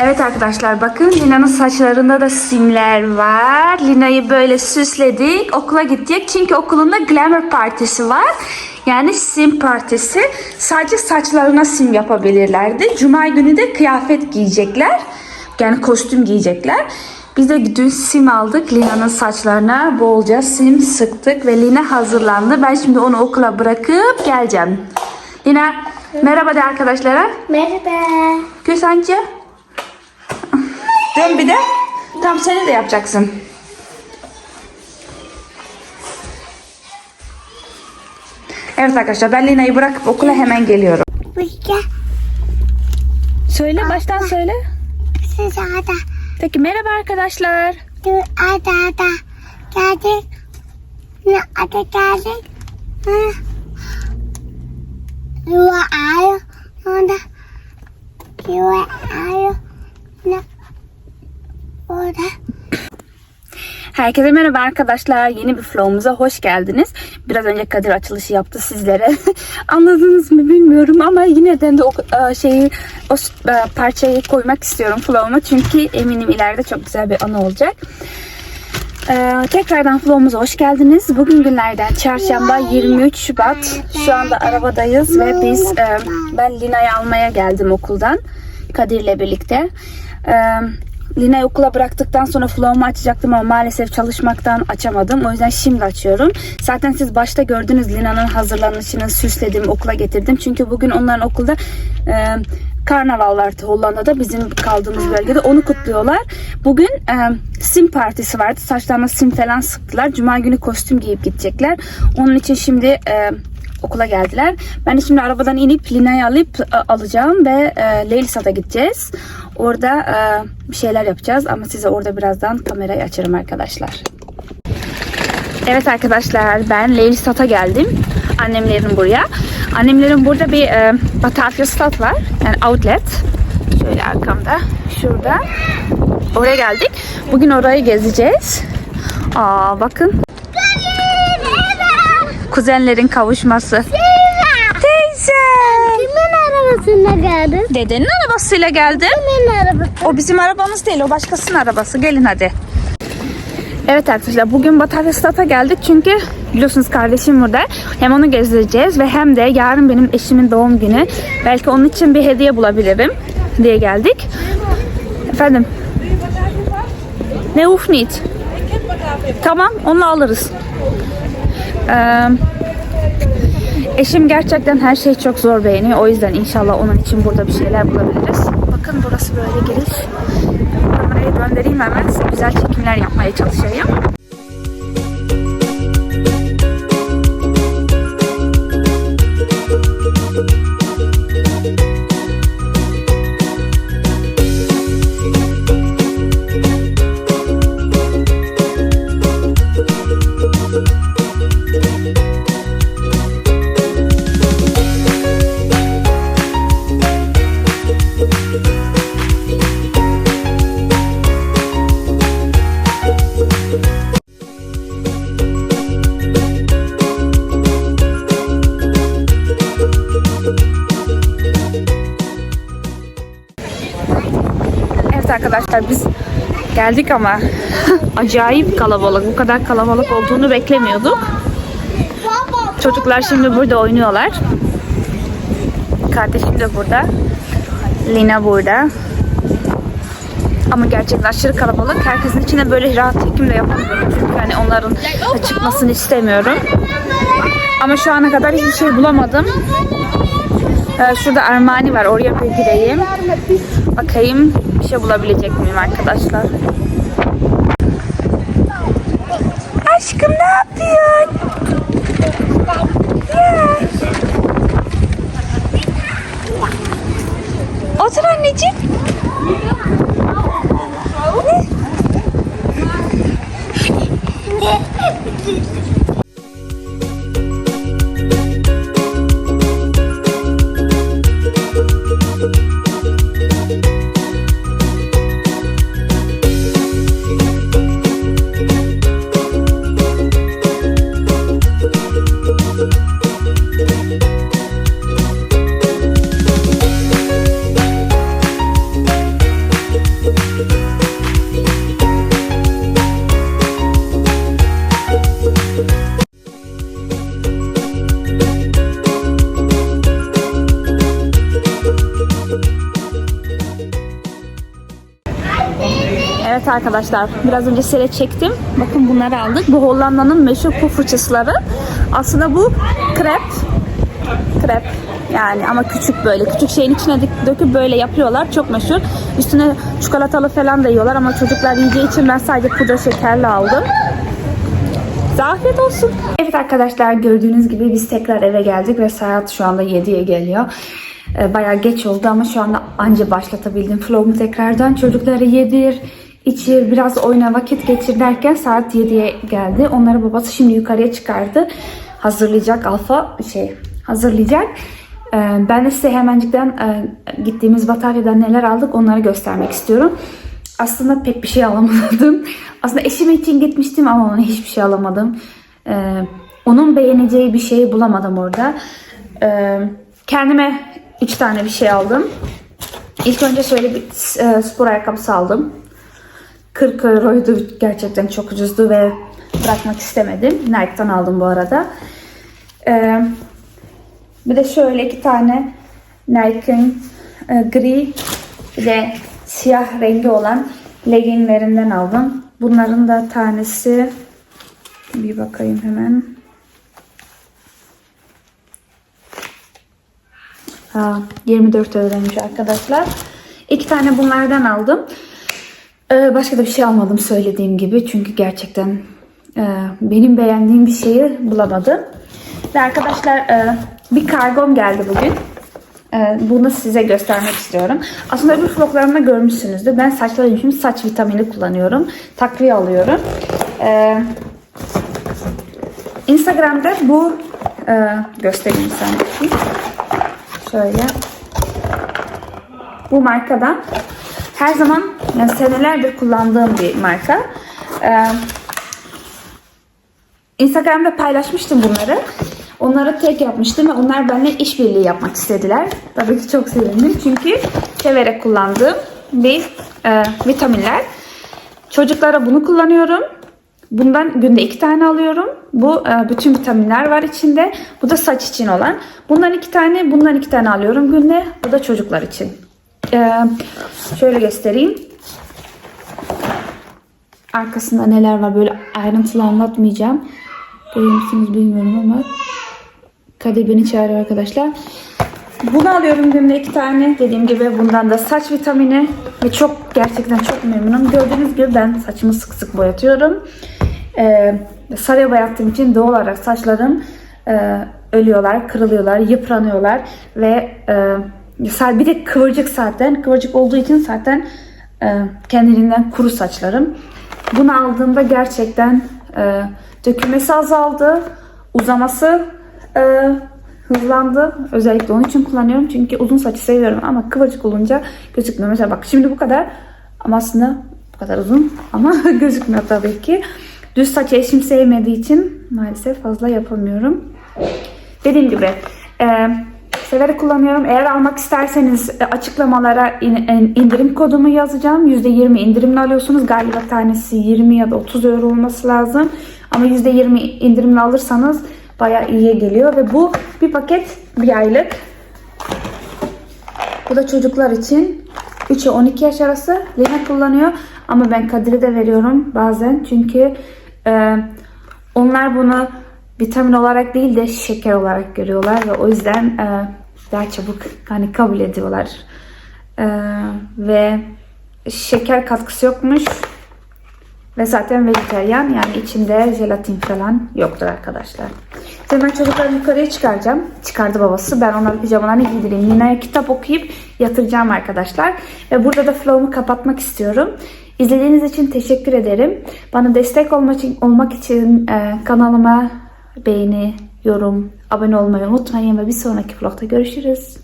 Evet arkadaşlar bakın Lina'nın saçlarında da simler var. Lina'yı böyle süsledik. Okula gidecek. Çünkü okulunda glamour partisi var. Yani sim partisi. Sadece saçlarına sim yapabilirlerdi. Cuma günü de kıyafet giyecekler. Yani kostüm giyecekler. Biz de dün sim aldık. Lina'nın saçlarına bolca sim sıktık ve Lina hazırlandı. Ben şimdi onu okula bırakıp geleceğim. Lina merhaba de arkadaşlara. Merhaba. Göz Dön bir de. Tam seni de yapacaksın. Evet arkadaşlar ben Lina'yı bırakıp okula hemen geliyorum. Söyle baştan söyle. Peki merhaba arkadaşlar. ada ada geldik. Ne ada geldik. Yuva ayo. Onda. Yuva ayo. Ne? Orada. Herkese merhaba arkadaşlar. Yeni bir vlogumuza hoş geldiniz. Biraz önce Kadir açılışı yaptı sizlere. Anladınız mı bilmiyorum ama yine de o e, şeyi o e, parçayı koymak istiyorum vloguma çünkü eminim ileride çok güzel bir anı olacak. Ee, tekrardan vlogumuza hoş geldiniz. Bugün günlerden çarşamba 23 Şubat. Şu anda arabadayız ve biz e, ben Lina'yı almaya geldim okuldan Kadir'le birlikte. Ee, Lina'yı okula bıraktıktan sonra vlogumu açacaktım ama maalesef çalışmaktan açamadım. O yüzden şimdi açıyorum. Zaten siz başta gördünüz Lina'nın hazırlanışını süsledim, okula getirdim. Çünkü bugün onların okulda e, karnaval vardı Hollanda'da bizim kaldığımız bölgede. Onu kutluyorlar. Bugün e, sim partisi vardı. Saçlarına sim falan sıktılar. Cuma günü kostüm giyip gidecekler. Onun için şimdi e, okula geldiler. Ben de şimdi arabadan inip Lina'yı alıp e, alacağım ve e, Leylisa'da gideceğiz. Orada e, bir şeyler yapacağız ama size orada birazdan kamerayı açarım arkadaşlar. Evet arkadaşlar ben Leylisat'a geldim. Annemlerin buraya. Annemlerin burada bir e, Batavia stat var. Yani outlet. Şöyle arkamda. Şurada. Oraya geldik. Bugün orayı gezeceğiz. Aa bakın. Kuzenlerin kavuşması. Teyze. Kimin arabasında geldin? Dedenin arabasıyla geldim. Kimin arabası? O bizim arabamız değil, o başkasının arabası. Gelin hadi. Evet arkadaşlar bugün Batavia Stad'a geldik çünkü biliyorsunuz kardeşim burada. Hem onu gezdireceğiz ve hem de yarın benim eşimin doğum günü. Belki onun için bir hediye bulabilirim diye geldik. Efendim? Ne uf. Tamam onu alırız. Ee, eşim gerçekten her şeyi çok zor beğeniyor. O yüzden inşallah onun için burada bir şeyler bulabiliriz. Bakın burası böyle giriş. Kamerayı döndüreyim hemen. Güzel çekimler yapmaya çalışayım. Arkadaşlar biz geldik ama acayip kalabalık. Bu kadar kalabalık olduğunu beklemiyorduk. Çocuklar şimdi burada oynuyorlar. Kardeşim de burada. Lina burada. Ama gerçekten aşırı kalabalık. Herkesin içine böyle rahat çekim yapamıyorum. Çünkü hani onların çıkmasını istemiyorum. Ama şu ana kadar hiçbir şey bulamadım. Ee, şurada Armani var. Oraya bir gideyim. Bakayım bir şey bulabilecek miyim arkadaşlar? Aşkım ne yapıyorsun? Ya. Otur anneciğim. Arkadaşlar biraz önce size çektim. Bakın bunları aldık. Bu Hollanda'nın meşhur puf fırçaları. Aslında bu krep. Krep yani ama küçük böyle. Küçük şeyin içine dök- döküp böyle yapıyorlar. Çok meşhur. Üstüne çikolatalı falan da yiyorlar ama çocuklar yiyeceği için ben sadece pudra şekerli aldım. Afiyet olsun. Evet arkadaşlar gördüğünüz gibi biz tekrar eve geldik ve saat şu anda 7'ye geliyor. Ee, Bayağı geç oldu ama şu anda anca başlatabildim vlogumu tekrardan. Çocukları yedir, içir, biraz oyna vakit geçir derken saat 7'ye geldi. Onları babası şimdi yukarıya çıkardı. Hazırlayacak alfa şey hazırlayacak. Ee, Ben de size hemencikten e, gittiğimiz bataryadan neler aldık onları göstermek istiyorum. Aslında pek bir şey alamadım. Aslında eşim için gitmiştim ama ona hiçbir şey alamadım. Ee, onun beğeneceği bir şey bulamadım orada. Ee, kendime üç tane bir şey aldım. İlk önce şöyle bir e, spor ayakkabısı aldım. 40 euroydu. Gerçekten çok ucuzdu ve bırakmak istemedim. Nike'dan aldım bu arada. Ee, bir de şöyle iki tane Nike'ın e, gri ve siyah rengi olan legginglerinden aldım. Bunların da tanesi bir bakayım hemen. Ha, 24 euroymuş arkadaşlar. İki tane bunlardan aldım. Ee, başka da bir şey almadım söylediğim gibi. Çünkü gerçekten e, benim beğendiğim bir şeyi bulamadım. Ve arkadaşlar e, bir kargom geldi bugün. E, bunu size göstermek istiyorum. Aslında öbür vloglarımda görmüşsünüzdür. Ben saçlarım için saç vitamini kullanıyorum. Takviye alıyorum. E, Instagram'da bu e, göstereyim sana. Şöyle. Bu markadan her zaman yani senelerdir kullandığım bir marka. Ee, Instagram'da paylaşmıştım bunları. Onları tek yapmıştım ve onlar benimle işbirliği yapmak istediler. Tabii ki çok sevindim çünkü severek kullandığım bir e, vitaminler. Çocuklara bunu kullanıyorum. Bundan günde iki tane alıyorum. Bu e, bütün vitaminler var içinde. Bu da saç için olan. Bundan iki tane, bundan iki tane alıyorum günde. Bu da çocuklar için. E, şöyle göstereyim. Arkasında neler var böyle ayrıntılı anlatmayacağım. Görüyor musunuz bilmiyorum ama Kadir beni çağırıyor arkadaşlar. Bunu alıyorum günde iki tane. Dediğim gibi bundan da saç vitamini ve çok gerçekten çok memnunum. Gördüğünüz gibi ben saçımı sık sık boyatıyorum. Ee, sarıya boyattığım için doğal olarak saçlarım e, ölüyorlar, kırılıyorlar, yıpranıyorlar ve e, bir de kıvırcık zaten. Kıvırcık olduğu için zaten e, kendiliğinden kuru saçlarım. Bunu aldığımda gerçekten e, dökülmesi azaldı. Uzaması e, hızlandı. Özellikle onun için kullanıyorum. Çünkü uzun saçı seviyorum ama kıvırcık olunca gözükmüyor. Mesela bak şimdi bu kadar ama aslında bu kadar uzun ama gözükmüyor tabii ki. Düz saç eşim sevmediği için maalesef fazla yapamıyorum. Dediğim gibi e, severek kullanıyorum. Eğer almak isterseniz e, açıklamalara in- in- indirim kodumu yazacağım. %20 indirimle alıyorsunuz. Galiba tanesi 20 ya da 30 euro olması lazım. Ama %20 indirimle alırsanız bayağı iyiye geliyor. Ve bu bir paket bir aylık. Bu da çocuklar için 3'e 12 yaş arası Lina kullanıyor. Ama ben Kadir'e de veriyorum bazen. Çünkü e, onlar bunu vitamin olarak değil de şeker olarak görüyorlar. Ve o yüzden e, daha çabuk hani kabul ediyorlar. E, ve şeker katkısı yokmuş. Ve zaten vejetaryen yani içinde jelatin falan yoktur arkadaşlar. Şimdi ben çocukları yukarıya çıkaracağım. Çıkardı babası. Ben onların pijamalarını giydireyim. Nina'ya kitap okuyup yatıracağım arkadaşlar. Ve burada da flow'umu kapatmak istiyorum. İzlediğiniz için teşekkür ederim. Bana destek olmak için, olmak için e, kanalıma beğeni, yorum, abone olmayı unutmayın ve bir sonraki vlogda görüşürüz.